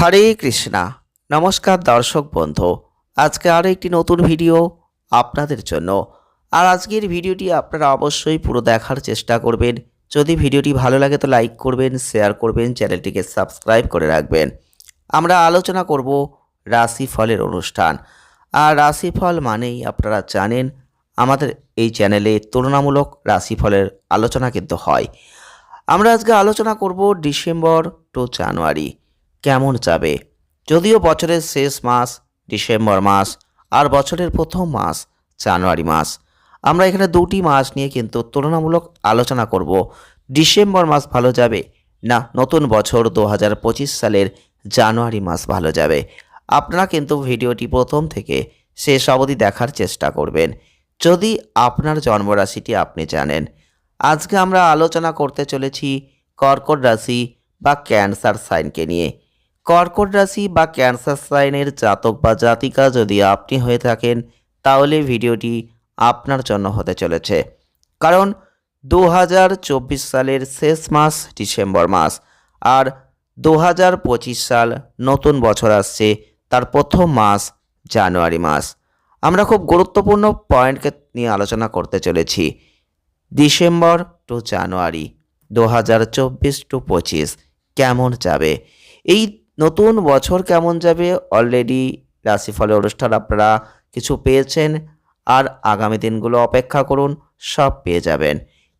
হরে কৃষ্ণা। নমস্কার দর্শক বন্ধু, আজকে আরও একটি নতুন ভিডিও আপনাদের জন্য। আর আজকের ভিডিওটি আপনারা অবশ্যই পুরো দেখার চেষ্টা করবেন। যদি ভিডিওটি ভালো লাগে তো লাইক করবেন, শেয়ার করবেন, চ্যানেলটিকে সাবস্ক্রাইব করে রাখবেন। আমরা আলোচনা করব রাশিফলের অনুষ্ঠান। আর রাশিফল মানেই আপনারা জানেন, আমাদের এই চ্যানেলে তুলনামূলক রাশিফলের আলোচনা কিন্তু হয়। আমরা আজকে আলোচনা করব ডিসেম্বর টু জানুয়ারি। কেমন যাবে? যদিও বছরের শেষ মাস ডিসেম্বর মাস আর বছরের প্রথম মাস জানুয়ারি মাস, আমরা এখানে দুটি মাস নিয়ে কিন্তু তুলনামূলক আলোচনা করব। ডিসেম্বর মাস ভালো যাবে না নতুন বছর দু হাজার পঁচিশ সালের জানুয়ারি মাস ভালো যাবে? আপনারা কিন্তু ভিডিওটি প্রথম থেকে শেষ অবধি দেখার চেষ্টা করবেন। যদি আপনার জন্মরাশিটি আপনি জানেন, আজকে আমরা আলোচনা করতে চলেছি কর্কট রাশি বা ক্যান্সার সাইনকে নিয়ে। কর্কট রাশি বা ক্যান্সার সাইনের জাতক বা জাতিকা যদি আপনি হয়ে থাকেন, তাহলে ভিডিওটি আপনার জন্য হতে চলেছে। কারণ দু হাজার চব্বিশ সালের শেষ মাস ডিসেম্বর মাস আর দু হাজার পঁচিশ সাল নতুন বছর আসছে, তার প্রথম মাস জানুয়ারি মাস। আমরা খুব গুরুত্বপূর্ণ পয়েন্টকে নিয়ে আলোচনা করতে চলেছি। ডিসেম্বর টু জানুয়ারি দু হাজার চব্বিশ টু পঁচিশ কেমন যাবে? এই নতুন বছর কেমন যাবে? অলরেডি রাশিফলের অনুষ্ঠান আপনারা কিছু পেয়েছেন। আর আগামী দিনগুলো অপেক্ষা করুন, সব পেয়ে যাবেন।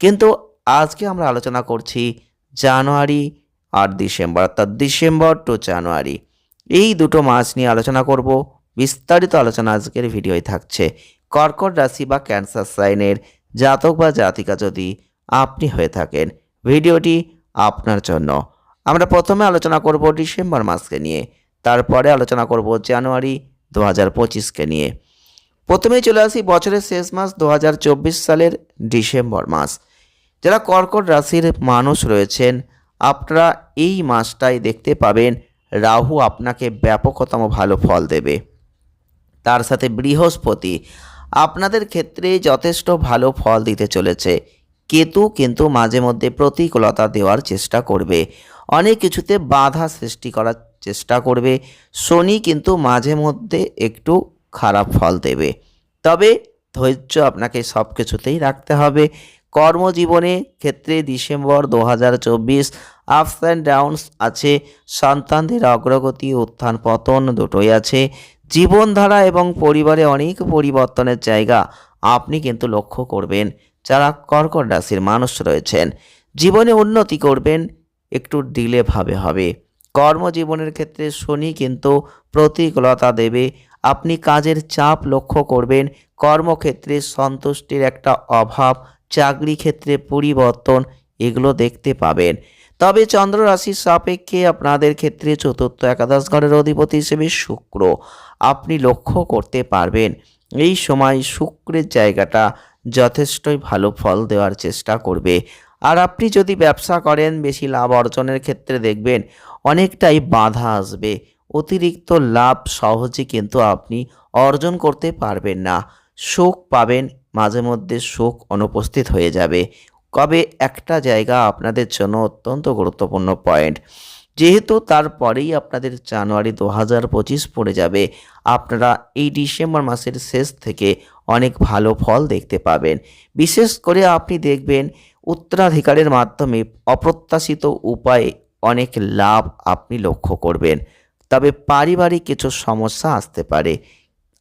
কিন্তু আজকে আমরা আলোচনা করছি জানুয়ারি আর ডিসেম্বর, অর্থাৎ ডিসেম্বর টু জানুয়ারি। এই দুটো মাস নিয়ে আলোচনা করব। বিস্তারিত আলোচনা আজকের ভিডিওয় থাকছে। কর্কট রাশি বা ক্যান্সার সাইনের জাতক বা জাতিকা যদি আপনি হয়ে থাকেন, ভিডিওটি আপনার জন্য। আমরা প্রথমে আলোচনা করব ডিসেম্বর মাসকে নিয়ে, তারপরে আলোচনা করব জানুয়ারি দু হাজার পঁচিশকে নিয়ে। প্রথমেই চলে আসি বছরের শেষ মাস দু হাজার চব্বিশ সালের ডিসেম্বর মাস। যারা কর্কট রাশির মানুষ রয়েছেন, আপনারা এই মাসটাই দেখতে পাবেন রাহু আপনাকে ব্যাপকতম ভালো ফল দেবে। তার সাথে বৃহস্পতি আপনাদের ক্ষেত্রে যথেষ্ট ভালো ফল দিতে চলেছে। কেতু কিন্তু মাঝে মধ্যে প্রতিকূলতা দেওয়ার চেষ্টা করবে। অনেক কিছুতে বাধা সৃষ্টি করার চেষ্টা করবে। শনি কিন্তু মাঝে মধ্যে একটু খারাপ ফল দেবে। তবে ধৈর্য আপনাকে সব কিছুতেই রাখতে হবে। কর্মজীবনে ক্ষেত্রে ডিসেম্বর দু হাজার চব্বিশ আপস অ্যান্ড ডাউনস আছে। সন্তানদের অগ্রগতি, উত্থান পতন দুটোই আছে। জীবনধারা এবং পরিবারে অনেক পরিবর্তনের জায়গা আপনি কিন্তু লক্ষ্য করবেন। যারা কর্কট রাশির মানুষ রয়েছেন, জীবনে উন্নতি করবেন। একটু ডিলে ভাবে হবে। কর্মজীবনের ক্ষেত্রে শনি কিন্তু প্রতিকূলতা দেবে। আপনি কাজের চাপ লক্ষ্য করবেন। কর্মক্ষেত্রে সন্তুষ্টির একটা অভাব, চাকরি ক্ষেত্রে পরিবর্তন, এগুলো দেখতে পাবেন। তবে চন্দ্র রাশির সাপেক্ষে আপনাদের ক্ষেত্রে চতুর্থ একাদশ ঘরের অধিপতি হিসেবে শুক্র। আপনি লক্ষ্য করতে পারবেন। এই সময় শুক্রের জায়গাটা যথেষ্টই ভালো ফল দেওয়ার চেষ্টা করবে। আর আপনি যদি ব্যবসা করেন, বেশি লাভ অর্জনের ক্ষেত্রে দেখবেন অনেকটাই বাধা আসবে। অতিরিক্ত লাভ সহজে কিন্তু আপনি অর্জন করতে পারবেন না। শোক পাবেন, মাঝে মধ্যে শোক অনুপস্থিত হয়ে যাবে। কবে একটা জায়গা আপনাদের জন্য অত্যন্ত গুরুত্বপূর্ণ পয়েন্ট। যেহেতু তারপরেই আপনাদের জানুয়ারি দু হাজার পঁচিশ পড়ে যাবে, আপনারা এই ডিসেম্বর মাসের শেষ থেকে অনেক ভালো ফল দেখতে পাবেন। বিশেষ করে আপনি দেখবেন উত্তরাধিকারের মাধ্যমে অপ্রত্যাশিত উপায়ে অনেক লাভ আপনি লক্ষ্য করবেন। তবে পারিবারিক কিছু সমস্যা আসতে পারে।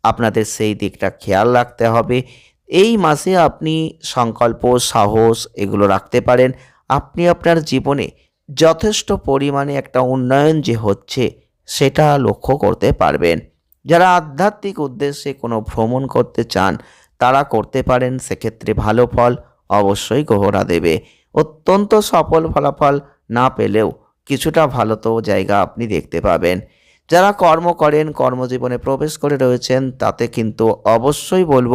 আপনাদের সেই দিকটা খেয়াল রাখতে হবে। এই মাসে আপনি সংকল্প, সাহস এগুলো রাখতে পারেন। আপনি আপনার জীবনে যথেষ্ট পরিমাণে একটা উন্নয়ন যে হচ্ছে সেটা লক্ষ্য করতে পারবেন। যারা আধ্যাত্মিক উদ্দেশ্যে কোনো ভ্রমণ করতে চান, তারা করতে পারেন। সেক্ষেত্রে ভালো ফল। অবশ্যই গ্রহরা দেবে। অত্যন্ত সফল ফলাফল না পেলেও কিছুটা ভালো তো জায়গা আপনি দেখতে পাবেন। যারা কর্ম করেন, কর্মজীবনে প্রবেশ করে রয়েছেন, তাতে কিন্তু অবশ্যই বলব,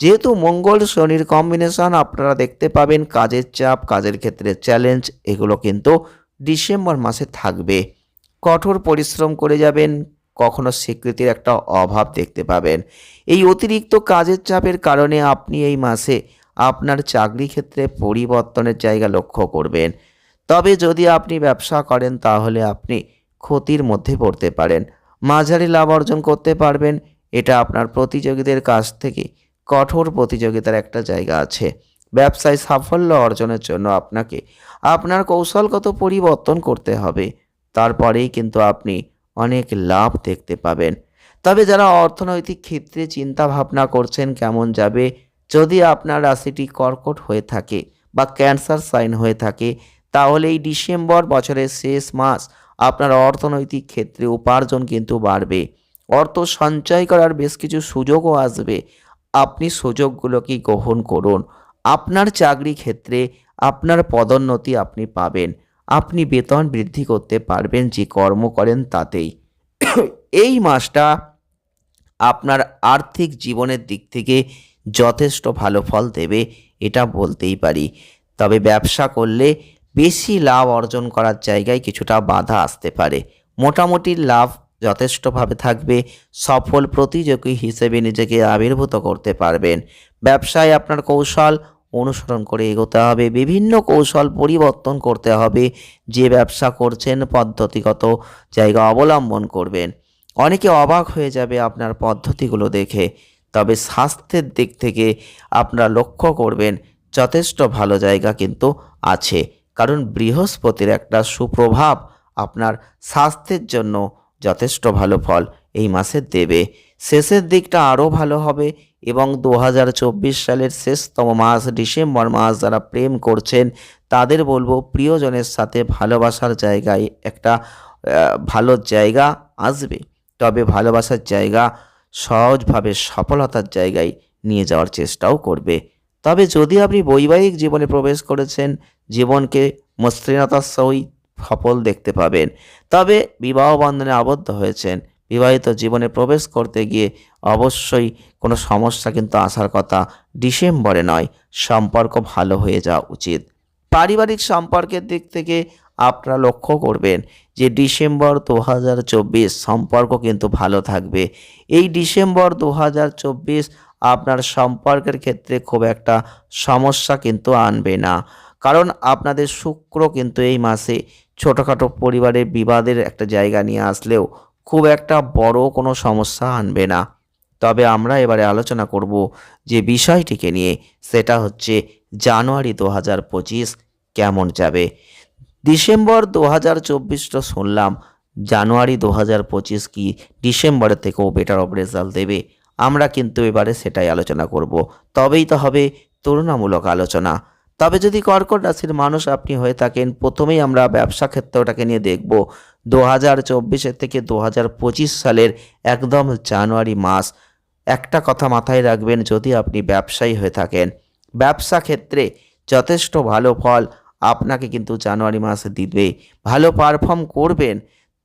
যেহেতু মঙ্গল শনির কম্বিনেশন আপনারা দেখতে পাবেন, কাজের চাপ, কাজের ক্ষেত্রে চ্যালেঞ্জ এগুলো কিন্তু ডিসেম্বর মাসে থাকবে। কঠোর পরিশ্রম করে যাবেন, কখনো স্বীকৃতির একটা অভাব দেখতে পাবেন। এই অতিরিক্ত কাজের চাপের কারণে আপনি এই মাসে আপনার চাকরি ক্ষেত্রে পরিবর্তনের জায়গা লক্ষ্য করবেন। তবে যদি আপনি ব্যবসা করেন, তাহলে আপনি ক্ষতির মধ্যে পড়তে পারেন। মাঝারি লাভ অর্জন করতে পারবেন। এটা আপনার প্রতিযোগীদের কাছ থেকে কঠোর প্রতিযোগিতার একটা জায়গা আছে। ব্যবসায় সাফল্য অর্জনের জন্য আপনাকে আপনার কৌশলগত পরিবর্তন করতে হবে। তারপরেই কিন্তু আপনি অনেক লাভ দেখতে পাবেন। তবে যারা অর্থনৈতিক ক্ষেত্রে চিন্তা ভাবনা করছেন, কেমন যাবে? যদি আপনার রাশিটি কর্কট হয়ে থাকে বা ক্যান্সার সাইন হয়ে থাকে, তাহলে এই ডিসেম্বর বছরের শেষ মাস আপনার অর্থনৈতিক ক্ষেত্রে উপার্জন কিন্তু বাড়বে। অর্থ সঞ্চয় করার বেশ কিছু সুযোগও আসবে। আপনি সুযোগগুলোকে গ্রহণ করুন। আপনার চাকরি ক্ষেত্রে আপনার পদোন্নতি আপনি পাবেন। আপনি বেতন বৃদ্ধি করতে পারবেন, যে কর্ম করেন তাতেই। এই মাসটা আপনার আর্থিক জীবনের দিক থেকে যথেষ্ট ভালো ফল দেবে, এটা বলতেই পারি। তবে ব্যবসা করলে বেশি লাভ অর্জন করার জায়গায় কিছুটা বাধা আসতে পারে। মোটামুটি লাভ যথেষ্টভাবে থাকবে, সফল প্রতিযোগী হিসেবে নিজেকে আবির্ভূত করতে পারবেন। ব্যবসায় আপনার কৌশল অনুসরণ করে এগোতে হবে, বিভিন্ন কৌশল পরিবর্তন করতে হবে, যে ব্যবসা করছেন পদ্ধতিগত জায়গা অবলম্বন করবেন। অনেকে অবাক হয়ে যাবে আপনার পদ্ধতিগুলো দেখে। তবে স্বাস্থ্যের দিক থেকে আপনারা লক্ষ্য করবেন যথেষ্ট ভালো জায়গা কিন্তু আছে। কারণ বৃহস্পতির একটা সুপ্রভাব আপনার স্বাস্থ্যের জন্য যথেষ্ট ভালো ফল এই মাসে দেবে। শেষের দিকটা আরও ভালো হবে এবং দু হাজার চব্বিশ সালের শেষতম মাস, ডিসেম্বর মাস যারা প্রেম করছেন, তাদের বলব প্রিয়জনের সাথে ভালোবাসার জায়গায় একটা ভালো জায়গা আসবে। তবে ভালোবাসার জায়গা সহজভাবে সফলতার জায়গায় নিয়ে যাওয়ার চেষ্টাও করবে। তবে যদি আপনি বৈবাহিক জীবনে প্রবেশ করেছেন, জীবনকে মসৃণতার সহিত সফল দেখতে পাবেন। তবে বিবাহ বন্ধনে আবদ্ধ হয়েছেন। বিবাহিত জীবনে প্রবেশ করতে গিয়ে অবশ্যই কোনো সমস্যা কিন্তু আসার কথা ডিসেম্বরে নয়। সম্পর্ক ভালো হয়ে যাওয়া উচিত। পারিবারিক সম্পর্কের দিক থেকে আপনারা লক্ষ্য করবেন যে ডিসেম্বর দু হাজার চব্বিশ সম্পর্ক কিন্তু ভালো থাকবে। এই ডিসেম্বর দু হাজার চব্বিশ আপনার সম্পর্কের ক্ষেত্রে খুব একটা সমস্যা কিন্তু আনবে না। কারণ আপনাদের শুক্র কিন্তু এই মাসে ছোটোখাটো পরিবারের বিবাদের একটা জায়গা নিয়ে আসলেও খুব একটা বড় কোনো সমস্যা আনবে না। তবে আমরা এবারে আলোচনা করব যে বিষয়টিকে নিয়ে, সেটা হচ্ছে জানুয়ারি দু হাজার পঁচিশ কেমন যাবে। ডিসেম্বর দু হাজার চব্বিশটা শুনলাম, জানুয়ারি দু হাজার পঁচিশ কি ডিসেম্বরের থেকেও বেটার অফ রেজাল্ট দেবে। আমরা কিন্তু এবারে সেটাই আলোচনা করব। তবেই তো হবে তুলনামূলক আলোচনা। তবে যদি কর্কট রাশির মানুষ আপনি হয়ে থাকেন, প্রথমেই আমরা ব্যবসা ক্ষেত্রটাকে নিয়ে দেখব। দু হাজার চব্বিশের থেকে দু হাজার পঁচিশ সালের একদম জানুয়ারি মাস, একটা কথা মাথায় রাখবেন, যদি আপনি ব্যবসায়ী হয়ে থাকেন, ব্যবসা ক্ষেত্রে যথেষ্ট ভালো ফল আপনাকে কিন্তু জানুয়ারি মাসে দিবে। ভালো পারফর্ম করবেন,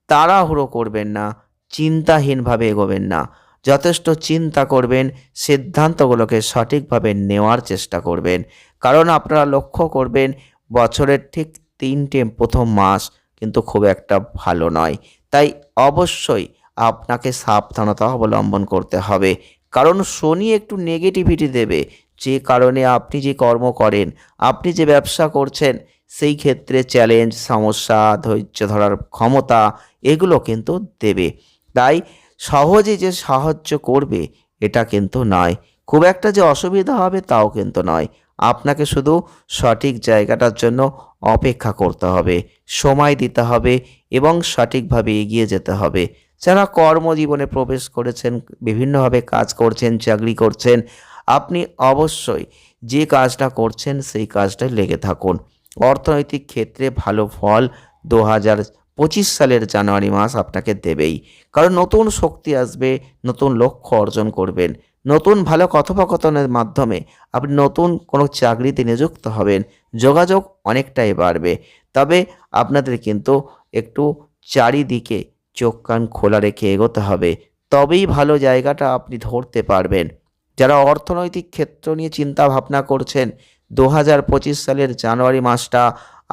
তাড়াহুড়ো করবেন না, চিন্তাহীনভাবে এগোবেন না। যথেষ্ট চিন্তা করবেন, সিদ্ধান্তগুলোকে সঠিকভাবে নেওয়ার চেষ্টা করবেন। কারণ আপনারা লক্ষ্য করবেন, বছরের ঠিক তিনটে প্রথম মাস কিন্তু খুব একটা ভালো নয়। তাই অবশ্যই আপনাকে সাবধানতা অবলম্বন করতে হবে। কারণ শনি একটু নেগেটিভিটি দেবে যে কারণে আপনি যে কর্ম করেন, আপনি যে ব্যবসা করছেন, সেই ক্ষেত্রে চ্যালেঞ্জ সমস্যা, ধৈর্য ধরার ক্ষমতা, এগুলো কিন্তু দেবে। তাই সহজে যে সাহায্য করবে, এটা কিন্তু নয়। খুব একটা যে অসুবিধা হবে, তাও কিন্তু নয়। আপনাকে শুধু সঠিক জায়গাটার জন্য অপেক্ষা করতে হবে, সময় দিতে হবে এবং সঠিকভাবে এগিয়ে যেতে হবে। যারা কর্মজীবনে প্রবেশ করেছেন, বিভিন্নভাবে কাজ করছেন, চাকরি করছেন আপনি অবশ্যই যে কাজটা করছেন সেই কাজটায় লেগে থাকুন। অর্থনৈতিক ক্ষেত্রে ভালো ফল দু হাজার পঁচিশ সালের জানুয়ারি মাস আপনাকে দেবেই। কারণ নতুন শক্তি আসবে, নতুন লক্ষ্য অর্জন করবেন। নতুন ভালো কথোপকথনের মাধ্যমে আপনি নতুন কোনো চাকরিতে নিযুক্ত হবেন। যোগাযোগ অনেকটাই বাড়বে। তবে আপনাদের কিন্তু একটু চারিদিকে চোখ কান খোলা রেখে এগোতে হবে। তবেই ভালো জায়গাটা আপনি ধরতে পারবেন। যারা অর্থনৈতিক ক্ষেত্র নিয়ে চিন্তা ভাবনা করছেন দু হাজার পঁচিশ সালের জানুয়ারি মাসটা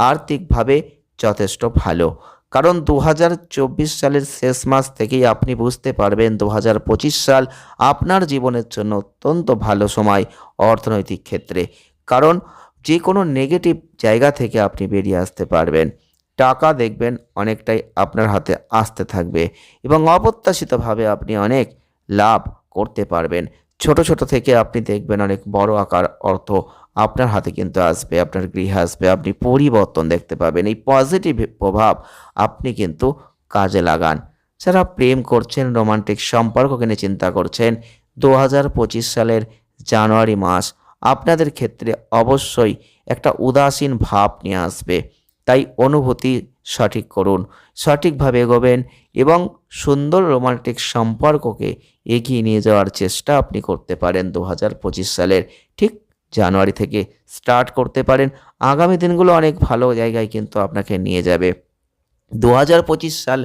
আর্থিকভাবে যথেষ্ট ভালো। কারণ দু হাজার চব্বিশ সালের শেষ মাস থেকেই আপনি বুঝতে পারবেন দু হাজার পঁচিশ সাল আপনার জীবনের জন্য অত্যন্ত ভালো সময় অর্থনৈতিক ক্ষেত্রে। কারণ যে কোনো নেগেটিভ জায়গা থেকে আপনি বেরিয়ে আসতে পারবেন। টাকা দেখবেন অনেকটাই আপনার হাতে আসতে থাকবে এবং অপ্রত্যাশিতভাবে আপনি অনেক লাভ করতে পারবেন। ছোট ছোট থেকে আপনি দেখবেন অনেক বড় আকার অর্থ আপনার হাতে কিন্তু আসবে, আপনার গৃহে আসবে, আপনি পরিবর্তন দেখতে পাবেন। এই পজিটিভ প্রভাব আপনি কিন্তু কাজে লাগান। যারা প্রেম করছেন, রোমান্টিক সম্পর্ককে নিয়ে চিন্তা করছেন দু হাজার পঁচিশ সালের জানুয়ারি মাস, আপনাদের ক্ষেত্রে অবশ্যই একটা উদাসীন ভাব নিয়ে আসবে। তাই অনুভূতি সঠিক করুন, সঠিকভাবে এগোবেন এবং সুন্দর রোমান্টিক সম্পর্ককে এগিয়ে নিয়ে যাওয়ার চেষ্টা আপনি করতে পারেন দু হাজার পঁচিশ সালের ঠিক জানুয়ারি থেকে স্টার্ট করতে পারেন। আগামী দিনগুলো অনেক ভালো জায়গায় কিন্তু আপনাকে নিয়ে যাবে। দু হাজার পঁচিশ সাল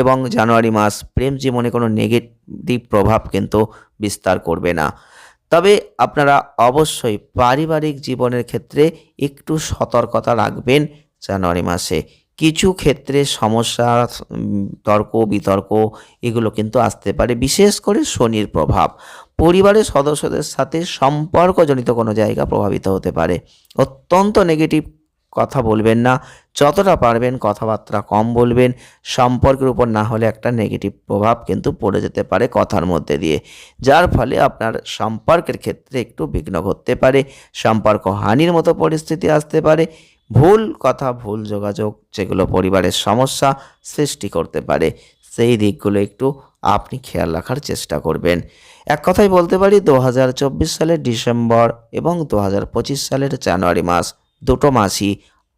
এবং জানুয়ারি মাস প্রেম জীবনে কোনো নেগেটিভ প্রভাব কিন্তু বিস্তার করবে না। তবে আপনারা অবশ্যই পারিবারিক জীবনের ক্ষেত্রে একটু সতর্কতা রাখবেন জানুয়ারি মাসে। কিছু ক্ষেত্রে সমস্যা, তর্ক, বিতর্ক এগুলো কিন্তু আসতে পারে, বিশেষ করে শনির প্রভাব। পরিবারের সদস্যদের সাথে সম্পর্কজনিত কোনো জায়গা প্রভাবিত হতে পারে। অত্যন্ত নেগেটিভ কথা বলবেন না, যতটা পারবেন কথাবার্তা কম বলবেন, সম্পর্কের উপর না হলে একটা নেগেটিভ প্রভাব কিন্তু পড়ে যেতে পারে কথার মধ্যে দিয়ে। যার ফলে আপনার সম্পর্কের ক্ষেত্রে একটু বিঘ্ন ঘটতে পারে, সম্পর্ক হানির মতো পরিস্থিতি আসতে পারে ভুল কথা, ভুল যোগাযোগ যেগুলো পরিবারের সমস্যা সৃষ্টি করতে পারে, সেই দিকগুলো একটু আপনি খেয়াল রাখার চেষ্টা করবেন। এক কথায় বলতে পারি দু হাজার চব্বিশ সালের ডিসেম্বর এবং দু হাজার পঁচিশ সালের জানুয়ারি মাস দুটো মাসই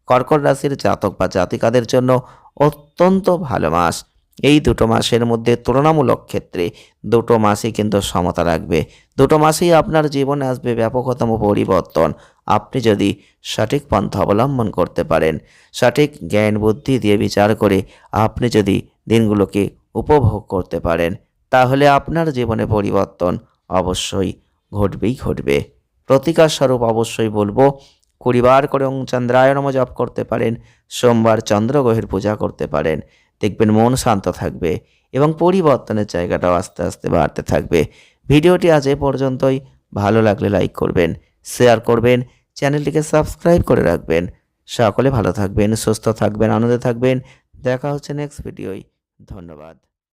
কর্কট রাশির জাতক বা জাতিকাদের জন্য অত্যন্ত ভালো মাস। এই দুটো মাসের মধ্যে তুলনামূলক ক্ষেত্রে দুটো মাসই কিন্তু সমতা রাখবে। দুটো মাসেই আপনার জীবনে আসবে ব্যাপকতম পরিবর্তন। আপনি যদি সঠিক পন্থা অবলম্বন করতে পারেন, সঠিক জ্ঞান বুদ্ধি দিয়ে বিচার করে আপনি যদি দিনগুলোকে উপভোগ করতে পারেন, তাহলে আপনার জীবনে পরিবর্তন অবশ্যই ঘটবেই ঘটবে। প্রতিকার স্বরূপ অবশ্যই বলব, কুড়িবার করে ওং চন্দ্রায়নম জপ করতে পারেন, সোমবার চন্দ্রগ্রহের পূজা করতে পারেন, দেখবেন মন শান্ত থাকবে এবং পরিবর্তনের জায়গাটাও আস্তে আস্তে বাড়তে থাকবে। ভিডিওটি আজ এ পর্যন্তই, ভালো লাগলে লাইক করবেন শেয়ার করবেন, চ্যানেলটিকে সাবস্ক্রাইব করে রাখবেন। সকলে ভালো থাকবেন, সুস্থ থাকবেন, আনন্দে থাকবেন। দেখা হচ্ছে নেক্সট ভিডিওয় ধন্যবাদ।